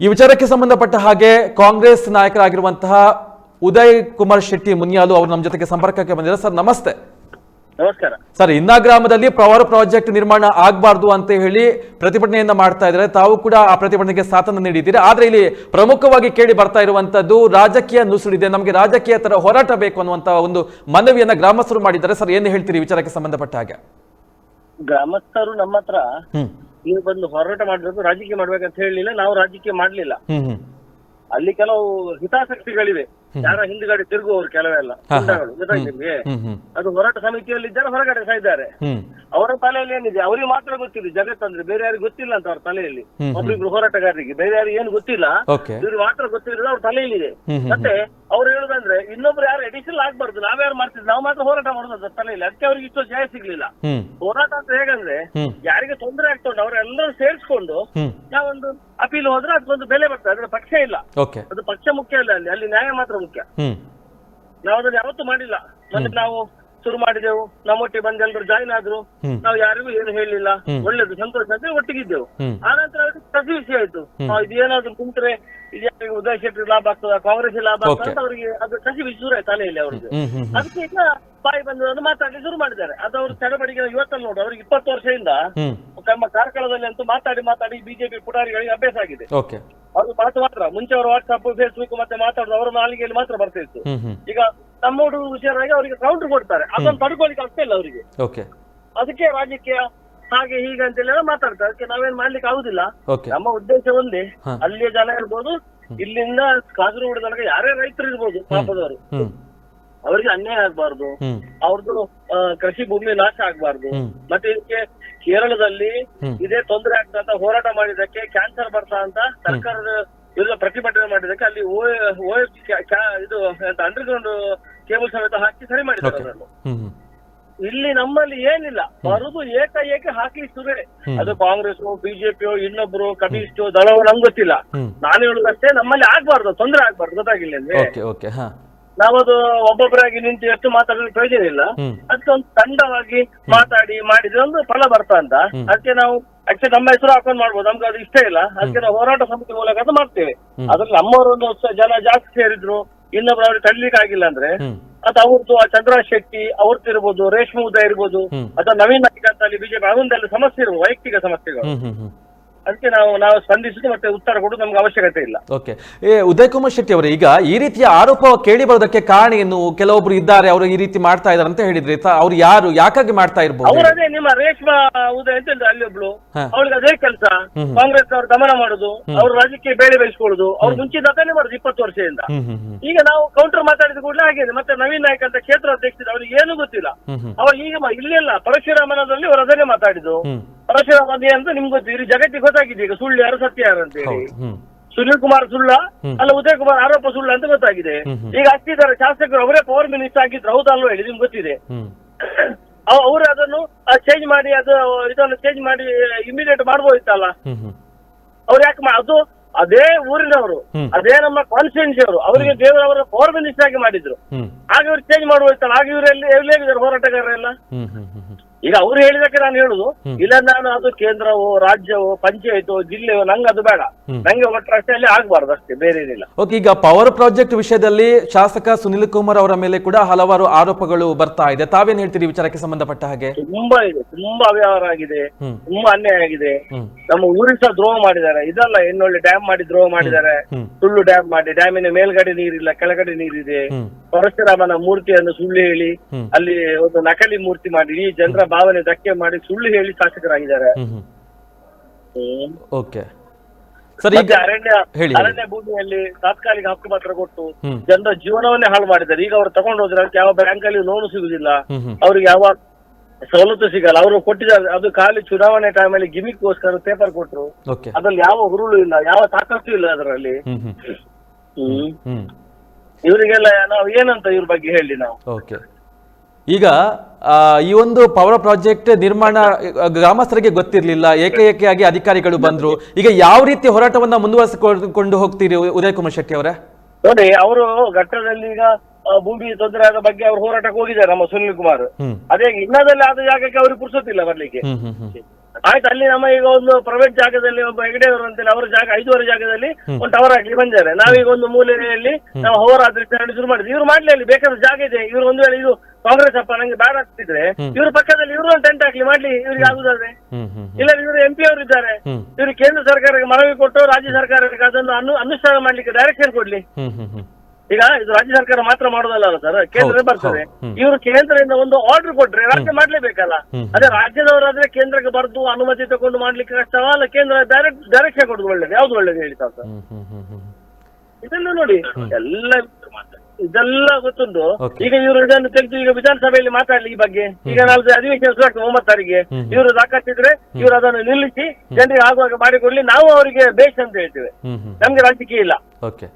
ಈ ವಿಚಾರಕ್ಕೆ ಸಂಬಂಧಪಟ್ಟ ಹಾಗೆ ಕಾಂಗ್ರೆಸ್ ನಾಯಕರಾಗಿರುವಂತಹ ಉದಯ್ ಕುಮಾರ್ ಶೆಟ್ಟಿ ಮುನಿಯಾಲು ಅವರು ನಮ್ಮ ಜೊತೆಗೆ ಸಂಪರ್ಕಕ್ಕೆ ಬಂದಿದ್ದಾರೆ. ಸರ್ ನಮಸ್ತೆ. ನಮಸ್ಕಾರ. ಸರ್ ಇನ್ನ ಗ್ರಾಮದಲ್ಲಿ ಪವರ್ ಪ್ರಾಜೆಕ್ಟ್ ನಿರ್ಮಾಣ ಆಗಬಾರ್ದು ಅಂತ ಹೇಳಿ ಪ್ರತಿಭಟನೆಯನ್ನ ಮಾಡ್ತಾ ಇದ್ದಾರೆ. ತಾವು ಕೂಡ ಆ ಪ್ರತಿಭಟನೆಗೆ ಸಾಥನ ನೀಡಿದ್ದೀರಿ. ಆದ್ರೆ ಇಲ್ಲಿ ಪ್ರಮುಖವಾಗಿ ಕೇಳಿ ಬರ್ತಾ ಇರುವಂತದ್ದು ರಾಜಕೀಯ ನುಸುಳಿದೆ. ನಮಗೆ ರಾಜಕೀಯ ತರ ಹೋರಾಟ ಬೇಕು ಅನ್ನುವಂತ ಒಂದು ಮನವಿಯನ್ನ ಗ್ರಾಮಸ್ಥರು ಮಾಡಿದ್ದಾರೆ. ಸರ್ ಏನು ಹೇಳ್ತೀರಿ ವಿಚಾರಕ್ಕೆ ಸಂಬಂಧಪಟ್ಟ ಹಾಗೆ? ಗ್ರಾಮಸ್ಥರು ನಮ್ಮ ಹತ್ರ ಹ್ಮ್. ನೀವು ಬಂದು ಹೋರಾಟ ಮಾಡ್ಬೇಕು ರಾಜಕೀಯ ಮಾಡ್ಬೇಕಂತ ಹೇಳಲಿಲ್ಲ ನಾವು ರಾಜಕೀಯ ಮಾಡ್ಲಿಲ್ಲ. ಅಲ್ಲಿ ಕೆಲವು ಹಿತಾಸಕ್ತಿಗಳಿವೆ. ಯಾರ ಹಿಂದ್ಗಡೆ ತಿರುಗುವವರು ಕೆಲವೆಲ್ಲ ಗುಂಡಗಳು, ಗೊತ್ತಾಯ್ತಾ ನಿಮ್ಗೆ? ಅದು ಹೋರಾಟ ಸಮಿತಿಯಲ್ಲಿ ಇದ್ದಾರೆ ಹೊರಗಡೆ ಸಹ ಇದ್ದಾರೆ. ಅವರ ತಲೆಯಲ್ಲಿ ಏನಿದೆ? ಅವರಿಗೆ ಮಾತ್ರ ಗೊತ್ತಿದೆ ಜಗತ್ತಂದ್ರೆ. ಬೇರೆ ಯಾರಿಗೆ ಗೊತ್ತಿಲ್ಲ ಅಂತ ಅವ್ರ ತಲೆಯಲ್ಲಿ. ಒಬ್ಬರಿಬ್ರು ಹೋರಾಟಗಾರರಿಗೆ. ಬೇರೆ ಯಾರಿಗೆ ಏನು ಗೊತ್ತಿಲ್ಲ. ಇವ್ರಿಗೆ ಮಾತ್ರ ಗೊತ್ತಿರೋದು ಅವ್ರ ತಲೆಯಲ್ಲಿ ಇದೆ ಮತ್ತೆ ಅವ್ರು ಹೇಳುದಂದ್ರೆ ಇನ್ನೊಬ್ರು ಎಡಿಷನ್ ಆಗ್ಬಾರ್ದು. ನಾವ್ಯಾರು ಮಾಡ್ತಿದ್ವಿ. ನಾವು ಮಾತ್ರ ಹೋರಾಟ ಮಾಡೋದು ತಲೆ ಇಲ್ಲ. ಅದಕ್ಕೆ ಅವ್ರಿಗೆ ಇಷ್ಟು ಜಯ ಸಿಗ್ಲಿಲ್ಲ. ಹ್ಮ್. ಹೋರಾಟ ಅಂತ ಹೇಗಂದ್ರೆ ಹ್ಮ್. ಯಾರಿಗೆ ತೊಂದರೆ ಉಂಟು ಅವರೆಲ್ಲರೂ ಸೇರಿಸ್ಕೊಂಡು ಹ್ಮ್. ನಾವೊಂದು ಅಪೀಲ್ ಹೋದ್ರೆ ಅದಕ್ಕೊಂದು ಬೆಲೆ ಬರ್ತದೆ. ಅದ್ರ ಪಕ್ಷ ಇಲ್ಲ. ಓಕೆ. ಅದು ಪಕ್ಷ ಮುಖ್ಯ ಇಲ್ಲ ಅಲ್ಲಿ. ಅಲ್ಲಿ ನ್ಯಾಯ ಮಾತ್ರ ಮುಖ್ಯ. ಹ್ಮ್. ನಾವು ಅದನ್ನ ಯಾವತ್ತು ಮಾಡಿಲ್ಲ. ಮತ್ತೆ ನಾವು ಶುರು ಮಾಡಿದೆವು. ನಮ್ಮೊಟ್ಟಿಗೆ ಬಂದು ಎಲ್ಲರೂ ಜಾಯಿನ್ ಆದ್ರು. ನಾವು ಯಾರಿಗೂ ಏನು ಹೇಳಿಲ್ಲ. ಒಳ್ಳೇದು ಸಂತೋಷ ಅಂತ ಒಟ್ಟಿಗಿದ್ದೆವು. ಆ ಆನಂತರ ಕಸಿ ವಿಷಯ ಆಯ್ತು. ಇದೇನಾದ್ರು ಕುಂತ್ರೆ ಇದ್ಯಾರಿಗೆ ಉದಯ ಶೆಟ್ಟಿ ಲಾಭ ಆಗ್ತದ ಕಾಂಗ್ರೆಸ್ ಲಾಭ ಆಗ್ತದ. ಅಂತ ಅವರಿಗೆ ಅದು ಕಸಿ ವಿಷಯ ಶುರು ಆಯ್ತು ತಲೆಯಲ್ಲಿ ಅವ್ರಿಗೆ ಅದಕ್ಕೆ ಈಗ ಬಾಯಿ ಬಂದು ಮಾತಾಡಿ ಶುರು ಮಾಡಿದ್ದಾರೆ. ಅದು ಅವ್ರ ಚಡಬಡಿಗೆ ಇವತ್ತಲ್ಲಿ ನೋಡು ಅವ್ರಿಗೆ ಇಪ್ಪತ್ತು ವರ್ಷದಿಂದ ತಮ್ಮ ಕಾರ್ಕಳದಲ್ಲಿ ಅಂತೂ ಮಾತಾಡಿ ಮಾತಾಡಿ ಬಿಜೆಪಿ ಪುಟಾರಿಗಳಿಗೆ ಅಭ್ಯಾಸ ಆಗಿದೆ. ಅವ್ರು ಮಾತು ಮಾತ್ರ. ಮುಂಚೆ ಅವರು ವಾಟ್ಸ್ಆಪ್ ಫೇಸ್ಬುಕ್ ಮತ್ತೆ ಮಾತಾಡೋದು ಅವರ ನಾಲಿಗೆಯಲ್ಲಿ ಮಾತ್ರ ಬರ್ತಾ ಇತ್ತು. ಹ್ಮ್ ಹ್ಮ್. ಈಗ ನಮ್ಮ ಹುಷಾರಾಗಿ ಅವರಿಗೆ ಕೌಂಟರ್ ಕೊಡ್ತಾರೆ. ಅದನ್ನು ತಡ್ಕೊಳಿಕ್ಕೆ ಆಗ್ತಾ ಇಲ್ಲ ಅವರಿಗೆ. ಓಕೆ ಅದಕ್ಕೆ ರಾಜಕೀಯ ಹಾಗೆ ಹೀಗೆ ಅಂತೆಲ್ಲ ಮಾತಾಡ್ತಾರೆ. ಅದಕ್ಕೆ ನಾವೇನ್ ಮಾಡ್ಲಿಕ್ಕೆ ಆಗುದಿಲ್ಲ. ನಮ್ಮ ಉದ್ದೇಶ ಒಂದೇ. ಅಲ್ಲಿಯ ಜನ ಇರ್ಬೋದು ಇಲ್ಲಿಂದ ಕಾಸರಗೋಡು ತನಕ ಯಾರೇ ರೈತರು ಇರ್ಬೋದು ಪಾಪದವರು. ಅವರಿಗೆ ಅನ್ಯಾಯ ಆಗ್ಬಾರ್ದು. ಅವ್ರದ್ದು ಕೃಷಿ ಭೂಮಿ ನಾಶ ಆಗ್ಬಾರ್ದು. ಮತ್ತೆ ಇದಕ್ಕೆ ಕೇರಳದಲ್ಲಿ. ಇದೇ ತೊಂದರೆ ಆಗ್ತಾ ಅಂತ ಹೋರಾಟ ಮಾಡಿದಕ್ಕೆ ಕ್ಯಾನ್ಸರ್ ಬರ್ತಾ ಅಂತ ಸರ್ಕಾರದ ವಿರುದ್ಧ ಪ್ರತಿಭಟನೆ ಮಾಡಿದಕ್ಕೆ ಅಲ್ಲಿ ಓ ಓ ಇದು ಅಂಡರ್ಗ್ರೌಂಡ್ ಕೇಬಲ್ ಸಮೇತ ಹಾಕಿ ಸರಿ ಮಾಡಿದ್ದಾರೆ. ಅದನ್ನು. ಇಲ್ಲಿ ನಮ್ಮಲ್ಲಿ ಏನಿಲ್ಲ ಬರುದು ಏಕಾಏಕ ಹಾಕಿ ಸುರೇ ಅದು ಕಾಂಗ್ರೆಸ್ ಬಿಜೆಪಿ ಇನ್ನೊಬ್ರು ಕಮ್ಯುನಿಸ್ಟ್ ದಳವು ನಮ್ಗೆ ಗೊತ್ತಿಲ್ಲ. ನಾನು ಹೇಳುದಷ್ಟೇ ನಮ್ಮಲ್ಲಿ ಆಗ್ಬಾರ್ದು ತೊಂದರೆ ಆಗ್ಬಾರ್ದು ಗೊತ್ತಾಗಿಲ್ಲ ಅಂದ್ರೆ. ನಾವದು ಒಬ್ಬೊಬ್ಬರಾಗಿ ನಿಂತು ಎಷ್ಟು ಮಾತಾಡಲು ಪ್ರಯೋಜನ ಇಲ್ಲ. ಅದಕ್ಕೆ ಒಂದು ತಂಡವಾಗಿ ಮಾತಾಡಿ ಮಾಡಿದ್ರೆ ಒಂದು ಫಲ ಬರ್ತಾ ಅಂತ. ಅದಕ್ಕೆ ನಾವು ಆಕ್ಚುಲಿ ನಮ್ಮ ಹೆಸರು ಹಾಕೊಂಡು ಮಾಡ್ಬೋದು. ನಮ್ಗೆ ಅದು ಇಷ್ಟ ಇಲ್ಲ. ಅದಕ್ಕೆ ನಾವು ಹೋರಾಟ ಸಮಿತಿ ಮೂಲಕ ಅದು ಮಾಡ್ತೇವೆ. ಅದ್ರಲ್ಲಿ ನಮ್ಮವರೊಂದು ಜನ ಜಾಸ್ತಿ ಸೇರಿದ್ರು. ಇನ್ನೊಬ್ರು ಅವ್ರಿಗೆ ತಡ್ಲಿಕ್ಕೆ ಆಗಿಲ್ಲ ಅಂದ್ರೆ ಅದು ಅವ್ರದ್ದು ಆ ಚಂದ್ರ ಶೆಟ್ಟಿ ಅವ್ರದ್ದು ಇರ್ಬೋದು ರೇಷ್ಮೆ ಉದಯ ಇರ್ಬೋದು. ಅಥವಾ ನವೀನ್ ನಾಯ್ಕ ಅಂತ ಅಲ್ಲಿ ಬಿಜೆಪಿ ಅವೊಂದೆಲ್ಲ ಸಮಸ್ಯೆ ಇರ್ಬೋದು ವೈಯಕ್ತಿಕ ಸಮಸ್ಯೆಗಳು. ಅದಕ್ಕೆ ನಾವು ನಾವು ಸ್ಪಂದಿಸುದು ಮತ್ತೆ ಉತ್ತರ ಕೊಡುದು ನಮ್ಗೆ ಅವಶ್ಯಕತೆ ಇಲ್ಲ. ಓಕೆ ಏ ಉದಯ್ ಕುಮಾರ್ ಶೆಟ್ಟಿ ಅವರು ಈಗ ಈ ರೀತಿಯ ಆರೋಪ ಕೇಳಿ ಬರೋದಕ್ಕೆ ಕಾರಣ ಏನು? ಕೆಲವೊಬ್ರು ಇದ್ದಾರೆ ಅವರು ಈ ರೀತಿ ಮಾಡ್ತಾ ಇದ್ದಾರೆ ಅಂತ ಹೇಳಿದ್ರಿ ತ- ಅವ್ರು ಯಾರು ಯಾಕಾಗಿ ಮಾಡ್ತಾ ಇರ್ಬೋದು? ಅವರದೇ ನಿಮ್ಮ ರೇಷ್ಮಾ ಉದಯ ಅಂತ ಹೇಳಿದ್ರೆ ಅಲ್ಲಿ ಒಬ್ಳು ಹಾ. ಅವಳಿಗೆ ಅದೇ ಕೆಲಸ. ಕಾಂಗ್ರೆಸ್ ಅವ್ರು ದಮನ ಮಾಡುದು ಅವ್ರ ರಾಜಕೀಯ ಬೇಳೆ ಬೇಯಿಸ್ಕೊಳ್ಳುದು ಅವ್ರು ಮುಂಚಿನ ಅದನ್ನೇ ಮಾಡುದು ಇಪ್ಪತ್ತು ವರ್ಷದಿಂದ. ಹ್ಮ್ ಹ್ಮ್ ಹ್ಮ್. ಈಗ ನಾವು ಕೌಂಟರ್ ಮಾತಾಡಿದ ಕೂಡಲೇ ಹಾಗೆ ಮತ್ತೆ ನವೀನ್ ನಾಯ್ಕ ಅಂತ ಕ್ಷೇತ್ರ ಅಧ್ಯಕ್ಷರು ಅವ್ರಿಗೆ ಏನು ಗೊತ್ತಿಲ್ಲ. ಹ್ಮ್ ಹ್ಮ್. ಅವ ಈಗ ಮ- ಇಲ್ಲೆಲ್ಲ ಪರಶುರಾಮನದಲ್ಲಿ ಅವರು ಅದನ್ನೇ ಮಾತಾಡಿದ್ದು. ಹ್ಮ್. ಪರಶುರಾಮ ಅದೇ ಅಂತ ನಿಮ್ಗೆ ಗೊತ್ತು ಇಡೀ ಜಗತ್ತಿಗೆ ಗೊತ್ತಾಗಿದೆ ಈಗ ಸುಳ್ಳು ಯಾರು ಸತ್ಯ ಯಾರು ಅಂತ ಹೇಳಿ. ಸುನೀಲ್ ಕುಮಾರ್ ಸುಳ್ಳ ಅಲ್ಲ ಉದಯ್ ಕುಮಾರ್ ಆರೋಪ ಸುಳ್ಳ ಅಂತ ಗೊತ್ತಾಗಿದೆ. ಈಗ ಅಷ್ಟಿದ್ದಾರೆ ಶಾಸಕರು ಅವರೇ ಪವರ್ ಮಿನಿಸ್ಟರ್ ಆಗಿದ್ರು ಹೌದಲ್ವ ಹೇಳಿ ನಿಮ್ಗೆ ಗೊತ್ತಿದೆ? ಅವರು ಅದನ್ನು ಚೇಂಜ್ ಮಾಡಿ ಅದು ಇದನ್ನು ಚೇಂಜ್ ಮಾಡಿ ಇಮಿಡಿಯೇಟ್ ಮಾಡ್ಬೋದಿತ್ತಲ್ಲ? ಅವ್ರು ಯಾಕೆ ಅದು ಅದೇ ಊರಿನವರು ಅದೇ ನಮ್ಮ ಕಾನ್ಸ್ಟಿಟ್ಯೂನ್ಸಿ ಅವರು. ಅವರಿಗೆ ದೇವರವರ ಪವರ್ ಮಿನಿಸ್ಟರ್ ಆಗಿ ಮಾಡಿದ್ರು. ಹಾಗೆ ಆಗ ಇವ್ರು ಚೇಂಜ್ ಮಾಡ್ಬೋದಿತ್ತಲ್ಲ? ಆಗ ಇವರು ಎಲ್ಲಿ ಎಲ್ಲಿ ಹೋಗಿದ್ದಾರೆ ಹೋರಾಟಗಾರರೆಲ್ಲ? ಈಗ ಅವ್ರು ಹೇಳಿದಕ್ಕೆ ನಾನು ಹೇಳುದು. ಇಲ್ಲ ನಾನು ಅದು ಕೇಂದ್ರವೋ ರಾಜ್ಯವೋ ಪಂಚಾಯತ್ ಜಿಲ್ಲೆಯೋ ನಂಗೆ ಅದು ಬೇಡ. ನಂಗೆ ಅಲ್ಲಿ ಆಗ್ಬಾರ್ದು ಅಷ್ಟೇ ಬೇರೆ ಏನಿಲ್ಲ. ಓಕೆ ಈಗ ಪವರ್ ಪ್ರಾಜೆಕ್ಟ್ ವಿಷಯದಲ್ಲಿ ಶಾಸಕ ಸುನಿಲ್ ಕುಮಾರ್ ಅವರ ಮೇಲೆ ಕೂಡ ಹಲವಾರು ಆರೋಪಗಳು ಬರ್ತಾ ಇದೆ. ತಾವೇನ್ ಹೇಳ್ತೀರಿ ವಿಚಾರಕ್ಕೆ ಸಂಬಂಧಪಟ್ಟ ಹಾಗೆ? ತುಂಬಾ ಇದೆ ತುಂಬಾ ಅವ್ಯವಹಾರ ಆಗಿದೆ ತುಂಬಾ ಅನ್ಯಾಯ ಆಗಿದೆ. ನಮ್ಮ ಊರಿಸ ಸಹ ದ್ರೋಹ ಮಾಡಿದ್ದಾರೆ. ಇದಲ್ಲ ಇನ್ನೊಳ್ಳೆ ಡ್ಯಾಮ್ ಮಾಡಿ ದ್ರೋಹ ಮಾಡಿದ್ದಾರೆ. ಸುಳ್ಳು ಡ್ಯಾಮ್ ಮಾಡಿ ಡ್ಯಾಮಿನ ಮೇಲ್ಗಡೆ ನೀರಿಲ್ಲ ಕೆಳಗಡೆ ನೀರಿದೆ. ಪರಶುರಾಮನ ಮೂರ್ತಿಯನ್ನು ಸುಳ್ಳು ಹೇಳಿ ಅಲ್ಲಿ ಒಂದು ನಕಲಿ ಮೂರ್ತಿ ಮಾಡಿ ಈ ಜನರ ಭಾವನೆ ಧಕ್ಕೆ ಮಾಡಿ ಸುಳ್ಳು ಹೇಳಿ ಶಾಸಕರಾಗಿದ್ದಾರೆ. ಓಕೆ. ಅರಣ್ಯ ಅರಣ್ಯ ಭೂಮಿಯಲ್ಲಿ ತಾತ್ಕಾಲಿಕ ಹಕ್ಕು ಪತ್ರ ಕೊಟ್ಟು ಜನರ ಜೀವನವನ್ನೇ ಹಾಳು ಮಾಡಿದ್ದಾರೆ. ಈಗ ಅವರು ತಗೊಂಡು ಹೋದ್ರೆ ಅದಕ್ಕೆ ಯಾವ ಬ್ಯಾಂಕ್ ಅಲ್ಲಿ ಲೋನ್ ಸಿಗುದಿಲ್ಲ. ಅವ್ರಿಗೆ ಯಾವ ಸವಲತ್ತು ಸಿಗಲ್ಲ. ಅವರು ಕೊಟ್ಟಿದ್ದಾರೆ ಅದು ಖಾಲಿ ಚುನಾವಣೆ ಟೈಮಲ್ಲಿ ಗಿಮಿಕ್ಗೋಸ್ಕರ ಪೇಪರ್ ಕೊಟ್ರು. ಓಕೆ. ಅದ್ರಲ್ಲಿ ಯಾವ ಹುರುಳು ಇಲ್ಲ ಯಾವ ತಾಕತ್ತು ಇಲ್ಲ ಅದರಲ್ಲಿ. ಇವರಿಗೆಲ್ಲ ನಾವು ಏನಂತ ಇವ್ರ ಬಗ್ಗೆ ಹೇಳಿ ನಾವು. ಈಗ ಆ, ಈ ಒಂದು ಪವರ್ ಪ್ರಾಜೆಕ್ಟ್ ನಿರ್ಮಾಣ ಗ್ರಾಮಸ್ಥರಿಗೆ ಗೊತ್ತಿರಲಿಲ್ಲ ಏಕೆ ಏಕೆಯಾಗಿ ಅಧಿಕಾರಿಗಳು ಬಂದ್ರು. ಈಗ ಯಾವ ರೀತಿ ಹೋರಾಟವನ್ನ ಮುಂದುವರಿಸಿಕೊಂಡು ಹೋಗ್ತೀರಿ ಉದಯ್ ಕುಮಾರ್ ಶೆಟ್ಟಿ ಅವರೇ? ನೋಡಿ ಅವರು ಘಟ್ಟದಲ್ಲಿ ಈಗ ಭೂಮಿ ತೊಂದರೆ ಆದ ಬಗ್ಗೆ ಅವರು ಹೋರಾಟಕ್ಕೆ ಹೋಗಿದ್ದಾರೆ ನಮ್ಮ ಸುನಿಲ್ ಕುಮಾರ್. ಅದೇ ಇನ್ನದಲ್ಲಿ ಆದ ಜಾಗಕ್ಕೆ ಅವ್ರಿಗೆ ಪುರ್ಸೊತ್ತಿಲ್ಲ ಬರ್ಲಿಕ್ಕೆ. ಆಯ್ತು ಅಲ್ಲಿ ನಮ್ಮ ಈಗ ಒಂದು ಪ್ರೈವೇಟ್ ಜಾಗದಲ್ಲಿ ಒಬ್ಬ ಹೆಗಡೆ ಅವರು ಅಂತೇಳಿ ಅವರ ಜಾಗ ಐದುವರೆ ಜಾಗದಲ್ಲಿ ಒಂದು ಟವರ್ ಹಾಕಿ ಬಂದಿದ್ದಾರೆ. ನಾವೀಗ ಒಂದು ಮೂಲೆಯಲ್ಲಿ ನಾವು ಹೋರಾಟ ಶುರು ಮಾಡಿದ್ವಿ. ಇವ್ರು ಮಾಡ್ಲಿ ಅಲ್ಲಿ ಬೇಕಾದ ಜಾಗ ಇದೆ. ಇವ್ರು ಒಂದು ವೇಳೆ ಇದು ಕಾಂಗ್ರೆಸ್ ಅಪ್ಪ ನಂಗೆ ಬೇಡ ಆಗ್ತಿದ್ರೆ ಇವ್ರ ಪಕ್ಕದಲ್ಲಿ ಇವರು ಒಂದು ಟೆಂಟ್ ಹಾಕ್ಲಿ ಮಾಡ್ಲಿ ಇವ್ರಿಗೆ ಆಗುದಾದ್ರೆ? ಇಲ್ಲ ಇವರು ಎಂ ಪಿ ಅವರು ಇದ್ದಾರೆ. ಇವ್ರು ಕೇಂದ್ರ ಸರ್ಕಾರಕ್ಕೆ ಮನವಿ ಕೊಟ್ಟು ರಾಜ್ಯ ಸರ್ಕಾರಕ್ಕೆ ಅದನ್ನು ಅನು ಅನುಷ್ಠಾನ ಮಾಡ್ಲಿಕ್ಕೆ ಡೈರೆಕ್ಷನ್ ಕೊಡ್ಲಿ. ಈಗ ಇದು ರಾಜ್ಯ ಸರ್ಕಾರ ಮಾತ್ರ ಮಾಡೋದಲ್ಲ ಸರ್ ಕೇಂದ್ರ ಬರ್ತದೆ. ಇವರು ಕೇಂದ್ರದಿಂದ ಒಂದು ಆರ್ಡರ್ ಕೊಟ್ರೆ ರಾಜ್ಯ ಮಾಡ್ಲೇಬೇಕಲ್ಲ? ಅದೇ ರಾಜ್ಯದವರಾದ್ರೆ ಕೇಂದ್ರಕ್ಕೆ ಬರ್ದು ಅನುಮತಿ ತಗೊಂಡು ಮಾಡ್ಲಿಕ್ಕೆ ಕಷ್ಟವಾ? ಅಲ್ಲ ಕೇಂದ್ರ ಡೈರೆಕ್ಟ್ ಡೈರೆಕ್ಷನ್ ಕೊಡುದು ಒಳ್ಳೇದು. ಯಾವ್ದು ಒಳ್ಳೇದು ಹೇಳಿ ಸರ್ ಇದೆಲ್ಲ ನೋಡಿ. ಎಲ್ಲ ಇದೆಲ್ಲ ಗೊತ್ತುಂಟು. ಈಗ ಇವರು ಇದನ್ನು ತೆಗೆದು ಈಗ ವಿಧಾನಸಭೆಯಲ್ಲಿ ಮಾತಾಡ್ಲಿ ಈ ಬಗ್ಗೆ. ಈಗ ನಾಳೆ ಅಧಿವೇಶನ ಶುರು ಆಗ್ತದೆ ಒಂಬತ್ತು ತಾರೀಕಿಗೆ ಇವರು ದಾಖಲಿಸಿದ್ರೆ ಇವರು ಅದನ್ನು ನಿಲ್ಲಿಸಿ ಜನರಿಗೆ ಆಗುವಾಗ ಮಾಡಿಕೊಡ್ಲಿ. ನಾವು ಅವರಿಗೆ ಬೇಷ್ ಅಂತ ಹೇಳ್ತೇವೆ. ನಮ್ಗೆ ರಾಜಕೀಯ ಇಲ್ಲ.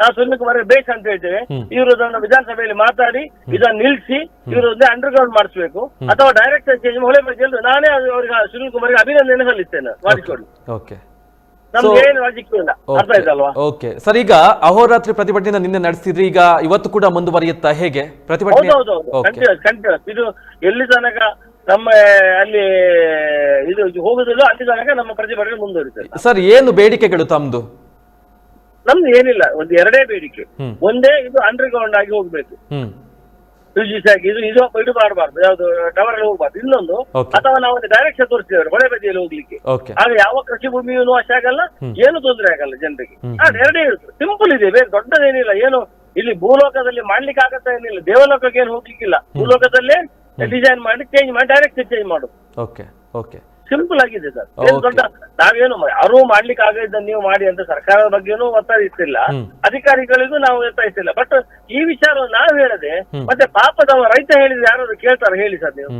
ನಾವು ಸುನಿಲ್ ಕುಮಾರ್ ಬೇಷ್ ಅಂತ ಹೇಳ್ತೇವೆ. ಇವರು ಅದನ್ನು ವಿಧಾನಸಭೆಯಲ್ಲಿ ಮಾತಾಡಿ ಇದನ್ನು ನಿಲ್ಲಿಸಿ ಇವರು ಒಂದೇ ಅಂಡರ್ ಗ್ರೌಂಡ್ ಮಾಡಿಸ್ಬೇಕು ಅಥವಾ ಡೈರೆಕ್ಟ್ ಚೇಂಜ್ ಹೊಳೆ ಬಗ್ಗೆ ನಾನೇ ಅವರಿಗೆ ಸುನಿಲ್ ಕುಮಾರ್ಗೆ ಅಭಿನಂದನೆ ಸಲ್ಲಿಸ್ತೇನೆ. ಮಾಡಿಕೊಡಿ. ಓಕೆ ಸರ್ ಈಗ ಅಹೋರಾತ್ರಿ ಪ್ರತಿಭಟನೆ ನಿನ್ನೆ ನಡೆಸಿದ್ರಿ. ಈಗ ಇವತ್ತು ಕೂಡ ಮುಂದುವರಿಯುತ್ತಾ? ಹೇಗೆ? ಪ್ರತಿಭಟನೆ ಇದು ಎಲ್ಲಿ ತನಕ ನಮ್ಮ ಅಲ್ಲಿ ಇದು ಹೋಗುದಿಲ್ಲ ಅಲ್ಲಿ ತನಕ ನಮ್ಮ ಪ್ರತಿಭಟನೆ ಮುಂದುವರಿತದೆ. ಸರ್ ಏನು ಬೇಡಿಕೆಗಳು ತಮ್ದು? ನಮ್ದು ಏನಿಲ್ಲ. ಒಂದು ಎರಡೇ ಬೇಡಿಕೆ. ಒಂದೇ ಇದು ಅಂಡರ್ಗ್ರೌಂಡ್ ಆಗಿ ಹೋಗ್ಬೇಕು. ಹ್ಮ್ ಯುಜಿಸಿ ಆಗಿ ಇದು ಇದು ಇದು ಮಾಡಬಾರ್ದು. ಯಾವ್ದು ಟವರ್ ಅಲ್ಲಿ ಹೋಗ್ಬಾರ್ದು. ಇನ್ನೊಂದು Okay. ಅಥವಾ ನಾವು ಒಂದು ಡೈರೆಕ್ಷನ್ ತೋರಿಸ್ತೇವೆ ಹೊಳೆ ಬದಿಯಲ್ಲಿ ಹೋಗ್ಲಿಕ್ಕೆ. ಓಕೆ ಆಗ ಯಾವ ಕೃಷಿ ಭೂಮಿಯೂ ಅಷ್ಟೇ ಆಗಲ್ಲ ಏನು ತೊಂದರೆ ಆಗಲ್ಲ ಜನರಿಗೆ. ಅದು ಎರಡೇ ಇರುತ್ತೆ ಸಿಂಪಲ್ ಇದೆ ಬೇರೆ ದೊಡ್ಡದೇನಿಲ್ಲ. ಏನು ಇಲ್ಲಿ ಭೂಲೋಕದಲ್ಲಿ ಮಾಡ್ಲಿಕ್ಕೆ ಆಗತ್ತಾ ಏನಿಲ್ಲ. ದೇವಲೋಕಕ್ಕೆ ಏನು ಹೋಗ್ಲಿಕ್ಕಿಲ್ಲ. ಭೂಲೋಕದಲ್ಲೇ ಡಿಸೈನ್ ಮಾಡಿ ಚೇಂಜ್ ಮಾಡಿ ಡೈರೆಕ್ಟ್ ಚೇಂಜ್ ಮಾಡುದು ಓಕೆ ಓಕೆ ಸಿಂಪಲ್ ಆಗಿದೆ ಸರ್. ಏನು. ದೊಡ್ಡ ನಾವೇನು ಯಾರು ಮಾಡ್ಲಿಕ್ಕೆ ಆಗದ ನೀವು ಮಾಡಿ ಅಂತ ಸರ್ಕಾರದ ಬಗ್ಗೆನೂ ಒತ್ತಾಯಿಸ್ತಿಲ್ಲ. ಅಧಿಕಾರಿಗಳಿಗೂ ನಾವು ಒತ್ತಾಯಿಸ್ತಿಲ್ಲ ಬಟ್ ಈ ವಿಚಾರ ನಾವು ಹೇಳದೆ ಮತ್ತೆ ಪಾಪದವ ರೈತ ಹೇಳಿದ್ರೆ ಯಾರಾದ್ರು ಕೇಳ್ತಾರೆ? ಹೇಳಿ ಸರ್ ನೀವು.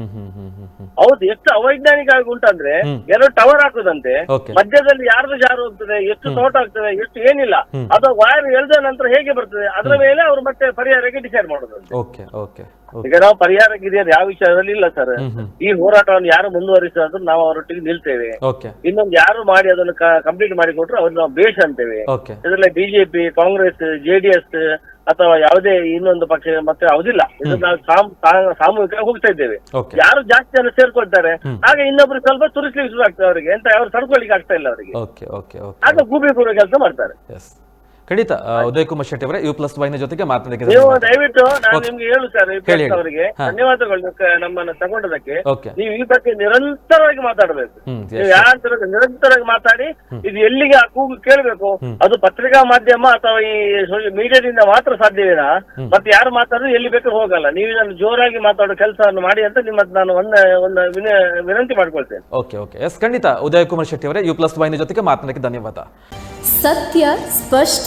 ಹೌದು ಎಷ್ಟು ಅವೈಜ್ಞಾನಿಕ ಆಗಿ ಉಂಟಂದ್ರೆ. ಎರಡು ಟವರ್ ಹಾಕುದಂತೆ. ಮಧ್ಯದಲ್ಲಿ ಯಾರ್ದು ಜಾರು ಹೋಗ್ತದೆ ಎಷ್ಟು ತೋಟ ಆಗ್ತದೆ ಎಷ್ಟು ಏನಿಲ್ಲ. ಅದು ವೈರ್ ಎಳ್ದ ನಂತರ ಹೇಗೆ ಬರ್ತದೆ ಅದರ ಮೇಲೆ ಅವರು ಮತ್ತೆ ಪರಿಹಾರಕ್ಕೆ ಡಿಸೈಡ್ ಮಾಡೋದಂತೆ. ಓಕೆ ಓಕೆ ಓಕೆ ಈಗ ನಾವು ಪರಿಹಾರಕ್ಕೆ ಇದೆಯಾ ಯಾವ ವಿಷಯದಲ್ಲಿ ಇಲ್ಲ ಸರ್ ಈ ಹೋರಾಟವನ್ನು ಯಾರು ಮುಂದುವರಿಸಿದ್ರು ನಾವು ಅವರೊಟ್ಟಿಗೆ ನಿಲ್ತೇವೆ. ಇನ್ನೊಂದು ಯಾರು ಮಾಡಿ ಅದನ್ನು ಕಂಪ್ಲೀಟ್ ಮಾಡಿ ಕೊಟ್ರು ಅವ್ರು ನಾವು ಬೇಷ್ ಅಂತೇವೆ. ಇದರಲ್ಲಿ ಬಿಜೆಪಿ ಕಾಂಗ್ರೆಸ್ ಜೆಡಿಎಸ್ ಅಥವಾ ಯಾವುದೇ ಇನ್ನೊಂದು ಪಕ್ಷ ಮತ್ತೆ ಯಾವುದಿಲ್ಲ ಇದು ನಾವು ಸಾಮ್- ಸಾ- ಸಾಮೂಹಿಕ ಹೋಗ್ತಾ ಇದ್ದೇವೆ. ಯಾರು ಜಾಸ್ತಿ ಜನ ಸೇರ್ಕೊಳ್ತಾರೆ. ಆಗ ಇನ್ನೊಬ್ರು ಸ್ವಲ್ಪ ತುರಿಸ್ಲಿಕ್ಕೆ ಶುರು ಆಗ್ತದೆ ಅವರಿಗೆ ಎಂತ ಅವ್ರು ತಡ್ಕೊಳ್ಳಿಕ್ಕೆ ಆಗ್ತಾ ಇಲ್ಲ ಅವರಿಗೆ. ಓಕೆ ಓಕೆ ಓಕೆ ಆಗ ಗೂಬಿ ಕೂರೋ ಕೆಲಸ ಮಾಡ್ತಾರೆ. ಎಸ್ ಖಂಡಿತ ಉದಯಕುಮಾರ್ ಉದಯ್ ಕುಮಾರ್ ಶೆಟ್ಟಿ ಅವರೇ ಯು ಪ್ಲಸ್ ವೈನ ಜೊತೆಗೆ ಮಾತನಾಡಿದ ನೀವು ದಯವಿಟ್ಟು ನಾನು ನಿಮ್ಗೆ ಹೇಳು ಸರ್ ಹೇಳಿ, ಹೇಳಿ. ಅವರಿಗೆ ಹಾ. ಧನ್ಯವಾದಗಳು ನಮ್ಮನ್ನ ತಗೊಂಡದಕ್ಕೆ. ಓಕೆ ನೀವು ಈ ಬಗ್ಗೆ ನಿರಂತರವಾಗಿ ಮಾತಾಡಬೇಕು. ಹ್ಮ್ ನೀವು ಯಾರ ತರ ನಿರಂತರವಾಗಿ ಮಾತಾಡಿ ಇದು ಎಲ್ಲಿಗೆ ಆ ಕೂಗು ಕೇಳಬೇಕು ಅದು ಪತ್ರಿಕಾ ಮಾಧ್ಯಮ ಅಥವಾ ಈ ಮೀಡಿಯಾದಿಂದ ಮಾತ್ರ ಸಾಧ್ಯವಿಲ್ಲ ಮತ್ತೆ ಯಾರು ಮಾತಾಡಿದ್ರು ಎಲ್ಲಿ ಬೇಕಾದ್ರೂ ಹೋಗಲ್ಲ. ನೀವು ಇದನ್ನು ಜೋರಾಗಿ ಮಾತಾಡೋ ಕೆಲಸವನ್ನು ಮಾಡಿ ಅಂತ ನಿಮ್ಮ ಹತ್ರ ನಾನು ಒಂದ ಒಂದು ವಿನ- ವಿನಂತಿ ಮಾಡ್ಕೊಳ್ತೇನೆ. ಓಕೆ ಓಕೆ ಎಸ್ ಖಂಡಿತ ಉದಯ್ ಕುಮಾರ್ ಶೆಟ್ಟಿ ಅವರೇ ಯು ಪ್ಲಸ್ ವೈನ ಜೊತೆಗೆ ಮಾತನಾಡಕ್ಕೆ ಧನ್ಯವಾದ. ಸತ್ಯ ಸ್ಪಷ್ಟ